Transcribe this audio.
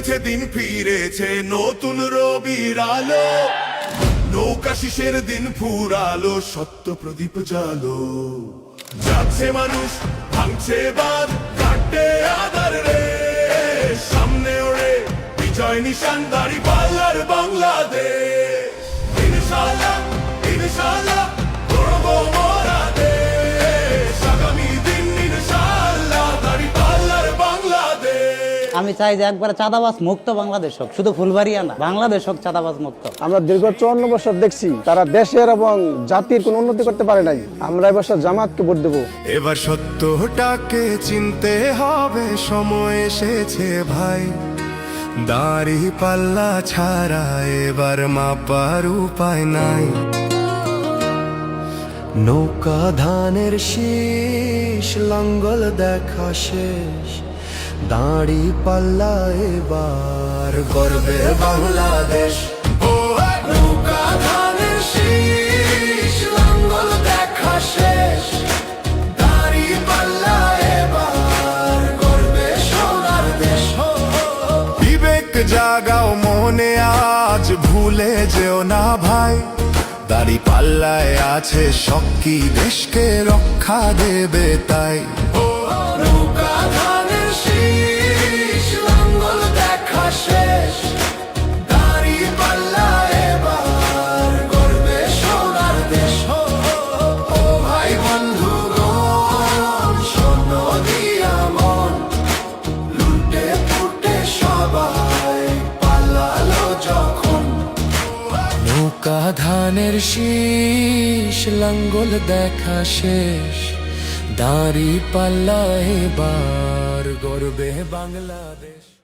ফিরেছে দিন ফিরেছে নতুন রবির আলো। নৌকা শিশের দিন ফুরালো, সত্য প্রদীপ জালো। যাচ্ছে মানুষ, ভাঙছে বাদ কাটে আদার রে। সামনে ওড়ে বিজয় নিশান, দাড়ি পাল্লার বাংলাদেশ। ইনশাল্লাহ ইনশাল্লাহ আমি চাই যে একবারে চাঁদাবাজ মুক্ত বাংলাদেশ হোক। শুধু ফুলবাড়িয়া না বাংলাদেশ হোক চাঁদাবাজ মুক্ত আমরা দীর্ঘ চুয়ান্ন বছর দেখছি তারা দেশের এবং জাতির কোনো উন্নতি করতে পারে নাই। আমরা এবছর জামাতকে ভোট দেবো। এবার সত্যটাকে চিনতে হবে সময় এসেছে ভাই। দাড়ি পাল্লা ছাড়া এবার মাপার উপায় নাই। নৌকা ধানের শীষ লাঙ্গল দেখা শেষ। দাড়ি পাল্লা এবার গর্বে বাংলাদেশ। ও নৌকা ধানের শীষ লাঙ্গল দেখা শেষ। দাড়ি পাল্লা এবার গর্বে সোনার দেশ। বিবেক জাগাও মনে আজ ভুলে যেও না ভাই। দাড়ি পাল্লায় আছে শক্তি দেশকে রক্ষা দেবে তাই। নৌকা ধানের শীষ লাঙ্গল দেখা শেষ। দাড়ি পাল্লা এবার গর্বে বাংলাদেশ।